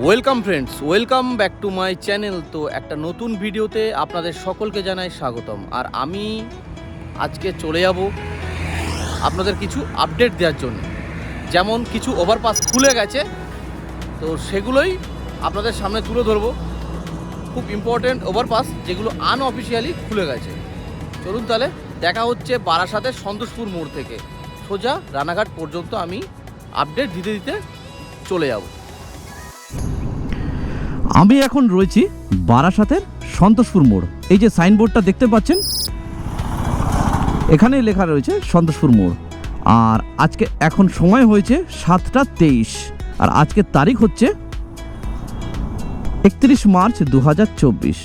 Welcome friends welcome back to my channel তো একটা নতুন ভিডিওতে আপনাদের সকলকে জানাই স্বাগতম। আর আমি আজকে চলে যাব আপনাদের কিছু আপডেট দেওয়ার জন্য। যেমন কিছু ওভারপাস খুলে গেছে, তো সেগুলোই আপনাদের সামনে তুলে ধরবো। খুব ইম্পর্টেন্ট ওভারপাস যেগুলো আনঅফিসিয়ালি খুলে গেছে। চলুন তাহলে দেখা হচ্ছে বারাসাতের সন্তোষপুর মোড় থেকে। সোজা রানাঘাট পর্যন্ত আমি আপডেট দিতে দিতে চলে যাব। আমি এখন রয়েছি বারাসাতের সন্তোষপুর মোড়। এই যে সাইনবোর্ডটা দেখতে পাচ্ছেন এখানে লেখা রয়েছে সন্তোষপুর মোড়। আর আজকে এখন সময় হয়েছে সাতটা তেইশ। আর আজকের তারিখ হচ্ছে একত্রিশ মার্চ দু হাজার চব্বিশ।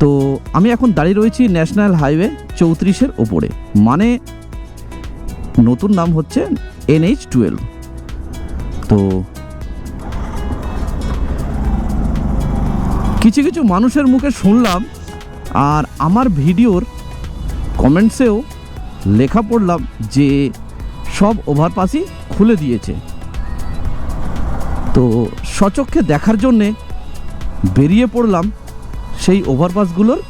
তো আমি এখন দাঁড়িয়ে রয়েছি ন্যাশনাল হাইওয়ে চৌত্রিশের ওপরে। মানে নতুন নাম হচ্ছে এনএইচ টুয়েলভ। তো কিছু কিছু মানুষের মুখে শুনলাম আর আমার ভিডিওর কমেন্টসেও লেখা পড়লাম যে সব ওভারপাসই খুলে দিয়েছে। তো সচক্ষে দেখার জন্যে বেরিয়ে পড়লাম সেই ওভারপাসগুলোর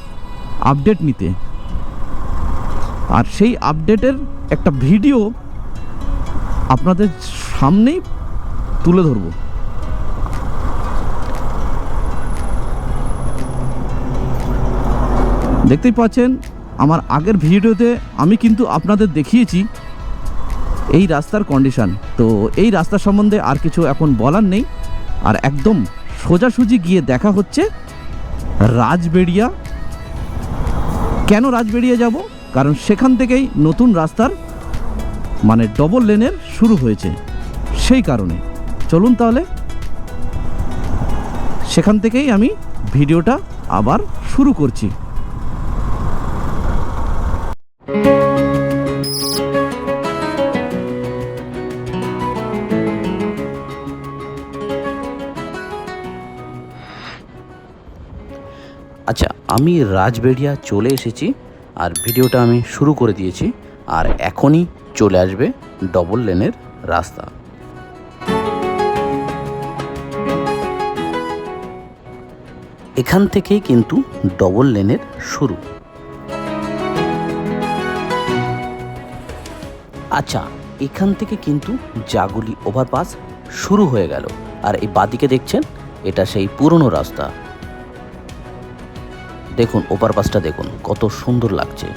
আপডেট নিতে। আর সেই আপডেটের একটা ভিডিও আপনাদের সামনেই তুলে ধরবো। দেখতেই পাচ্ছেন, আমার আগের ভিডিওতে আমি কিন্তু আপনাদের দেখিয়েছি এই রাস্তার কন্ডিশন তো এই রাস্তা সম্বন্ধে আর কিছু এখন বলার নেই। আর একদম সোজাসুজি গিয়ে দেখা হচ্ছে রাজবেড়িয়া। কেন রাজবেড়িয়া যাব? কারণ সেখান থেকেই নতুন রাস্তার মানে ডবল লেনের শুরু হয়েছে। সেই কারণে। চলুন তাহলে। সেখান থেকেই আমি ভিডিওটা আবার শুরু করছি। আমি রাজবেড়িয়া চলে এসেছি আর ভিডিওটা আমি শুরু করে দিয়েছি আর এখনই চলে আসবে ডবল লেনের রাস্তা। এখান থেকেই কিন্তু ডবল লেনের শুরু। আচ্ছা এখান থেকে কিন্তু জাগুলি ওভারপাস শুরু হয়ে গেল। আর এই বাদিকে দেখছেন, এটা সেই পুরনো রাস্তা। দেখুন ওপার পাশটা দেখুন কত সুন্দর লাগছে।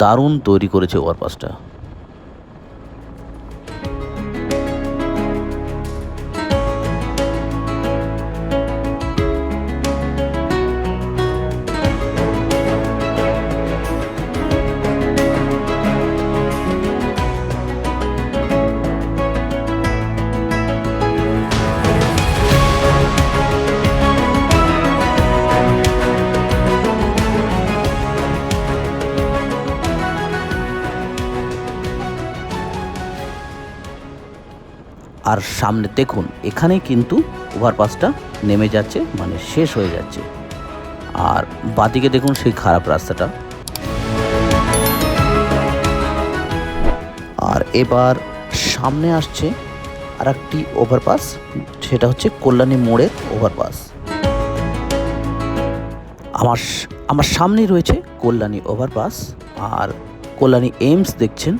দারুণ তৈরি করেছে ওভারপাসটা আর সামনে দেখুন এখানে কিন্তু ওভারপাসটা নেমে যাচ্ছে মানে শেষ হয়ে যাচ্ছে। আর বাদিকে দেখুন সেই খারাপ রাস্তাটা। আর এবার সামনে আসছে আর একটি ওভারপাস সেটা হচ্ছে কল্যাণী মোড়ের ওভারপাস আমার আমার সামনেই রয়েছে কল্যাণী ওভারপাস আর কল্যাণী এইমস দেখছেন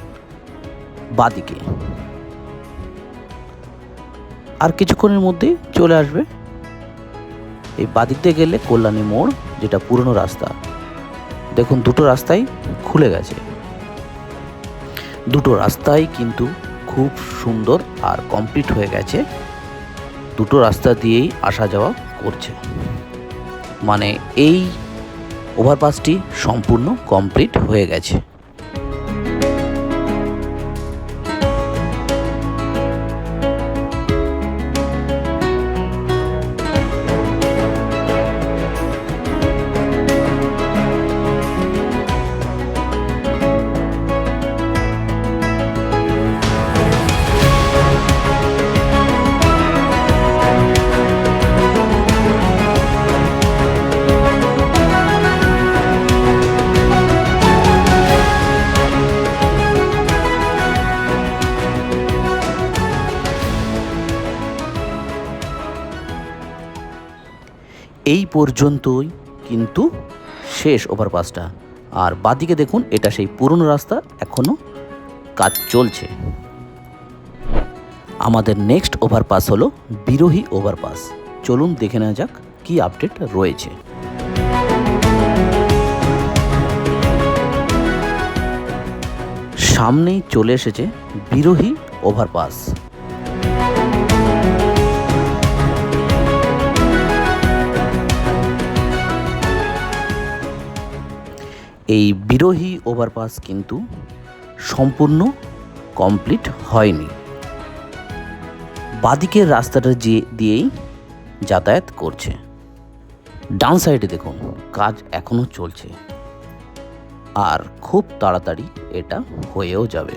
বাদিকে। আর কিছুক্ষণের মধ্যেই চলে আসবে। এই দিয়ে গেলে কল্যাণী মোড়, যেটা পুরনো রাস্তা। দেখুন, দুটো রাস্তাই খুলে গেছে। দুটো রাস্তাই কিন্তু খুব সুন্দর আর কমপ্লিট হয়ে গেছে। দুটো রাস্তা দিয়েই আসা যাওয়া করছে। মানে এই ওভারপাসটি সম্পূর্ণ কমপ্লিট হয়ে গেছে। এই পর্যন্তই কিন্তু শেষ ওভারপাসটা আর বাদিকে দেখুন, এটা সেই পুরনো রাস্তা এখনও কাজ চলছে। আমাদের নেক্সট ওভারপাস হলো বিরোহী ওভারপাস চলুন দেখে নেওয়া যাক কি আপডেট রয়েছে। সামনেই চলে এসেছে বিরোহী ওভারপাস এই বিরোহী ওভারপাস কিন্তু সম্পূর্ণ কমপ্লিট হয়নি। বাদিকের রাস্তাটা যে দিয়েই যাতায়াত করছে। ডান সাইডে দেখুন, কাজ এখনও চলছে। আর খুব তাড়াতাড়ি এটা হয়েও যাবে।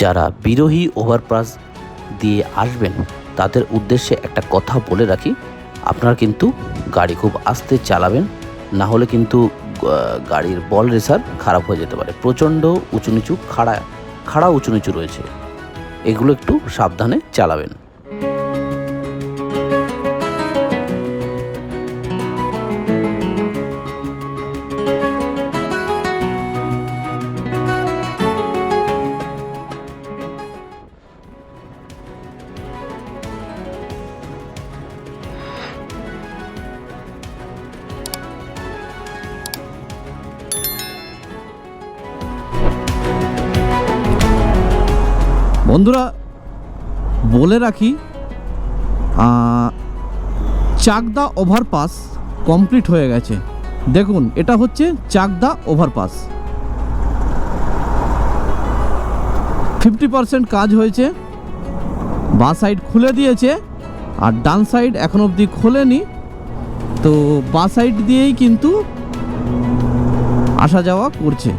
যারা বিরোহী ওভারপ্রাস দিয়ে আসবেন, তাদের উদ্দেশ্যে একটা কথা বলে রাখি। আপনারা কিন্তু গাড়ি খুব আস্তে চালাবেন, না হলে কিন্তু গাড়ির বল রেসার খারাপ হয়ে যেতে পারে। প্রচণ্ড উঁচু নিচু খাড়া খাড়া উঁচু নিচু রয়েছে। এগুলো একটু সাবধানে চালাবেন। বন্ধুরা, বলে রাখি চাকদা ওভারপাস কমপ্লিট হয়ে গেছে। দেখুন, এটা হচ্ছে চাকদা ওভারপাস। ফিফটি পার্সেন্ট কাজ হয়েছে, বা সাইড খুলে দিয়েছে, আর ডান সাইড এখন অবধি খোলেনি। তো বা সাইড দিয়েই কিন্তু আসা যাওয়া করছে।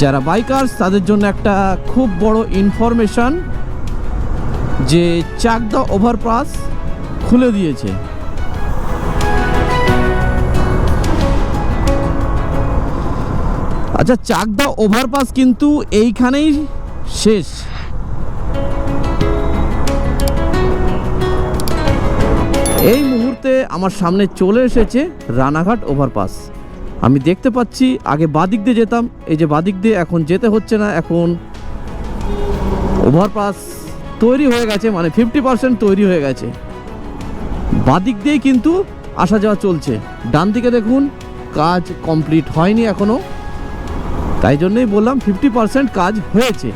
যারা বাইকার্স তাদের জন্য একটা খুব বড় ইনফরমেশন যে চাকদা ওভারপাস খুলে দিয়েছে। আচ্ছা চাকদা ওভারপাস কিন্তু এইখানেই শেষ। এই মুহূর্তে আমার সামনে চলে এসেছে রানাঘাট ওভারপাস আমি দেখতে পাচ্ছি, আগে বাদিক দিয়ে যেতাম, এই যে বাদিক দিয়ে এখন যেতে হচ্ছে না, এখন ওভারপাস তৈরি হয়ে গেছে মানে ফিফটি পার্সেন্ট তৈরি হয়ে গেছে। বাদিক দিয়েই কিন্তু আসা যাওয়া চলছে। ডান দিকে দেখুন, কাজ কমপ্লিট হয়নি এখনও। তাই জন্যই বললাম ফিফটি পার্সেন্ট কাজ হয়েছে।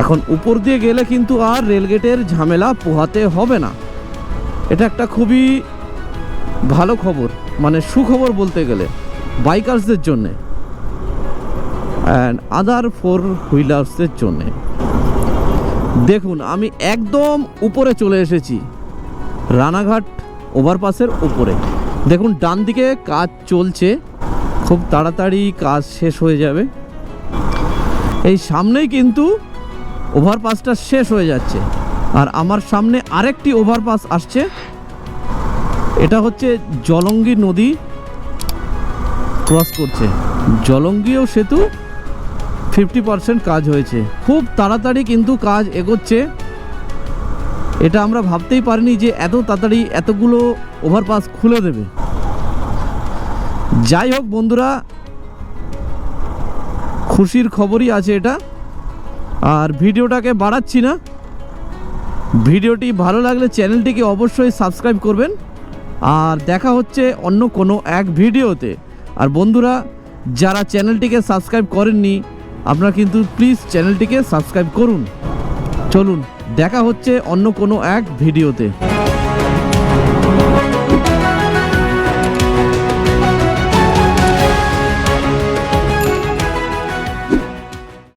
এখন উপর দিয়ে গেলে কিন্তু আর রেলগেটের ঝামেলা পোহাতে হবে না। এটা একটা খুবই ভালো খবর মানে সুখবর বলতে গেলে বাইকার্সদের জন্যে অ্যান্ড আদার ফোর হুইলার্সদের জন্যে। দেখুন, আমি একদম উপরে চলে এসেছি। রানাঘাট ওভারপাসের উপরে। দেখুন ডান দিকে কাজ চলছে, খুব তাড়াতাড়ি কাজ শেষ হয়ে যাবে। এই সামনেই কিন্তু ওভারপাসটা শেষ হয়ে যাচ্ছে। আর আমার সামনে আরেকটি ওভারপাস আসছে এটা হচ্ছে জলঙ্গি নদী ক্রস করছে। জলঙ্গিও সেতু ফিফটি পার্সেন্ট কাজ হয়েছে। খুব তাড়াতাড়ি কিন্তু কাজ এগোচ্ছে। এটা আমরা ভাবতেই পারিনি যে এত তাড়াতাড়ি এতগুলো ওভারপাস খুলে দেবে। যাই হোক বন্ধুরা, খুশির খবরই আছে এটা। আর ভিডিওটাকে বাড়াচ্ছি না। ভিডিওটি ভালো লাগলে চ্যানেলটিকে অবশ্যই সাবস্ক্রাইব করবেন। আর দেখা হচ্ছে অন্য কোনো এক ভিডিওতে। আর বন্ধুরা, যারা চ্যানেলটিকে সাবস্ক্রাইব করেননি, আপনারা কিন্তু প্লিজ চ্যানেলটিকে সাবস্ক্রাইব করুন। চলুন, দেখা হচ্ছে অন্য কোনো এক ভিডিওতে।